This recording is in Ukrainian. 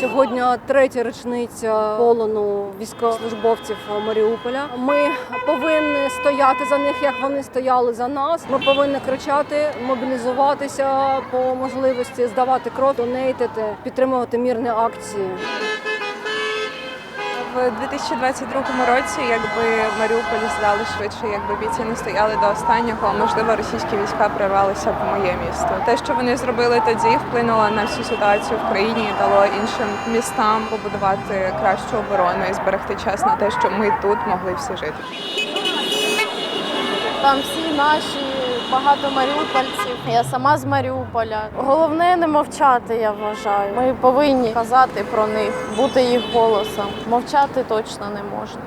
Сьогодні третя річниця полону військовослужбовців Маріуполя. Ми повинні стояти за них, як вони стояли за нас. Ми повинні кричати, мобілізуватися по можливості, здавати кров, донейтити, підтримувати мірні акції. В 2022 році, якби Маріуполь здали швидше, якби бійці не стояли до останнього, можливо, російські війська прорвалися б в моє місто. Те, що вони зробили тоді, вплинуло на всю ситуацію в країні і дало іншим містам побудувати кращу оборону і зберегти час на те, що ми тут могли всі жити. Там всі наші, багато маріупольців. Я сама з Маріуполя. Головне не мовчати, я вважаю. Ми повинні казати про них, бути їх голосом. Мовчати точно не можна.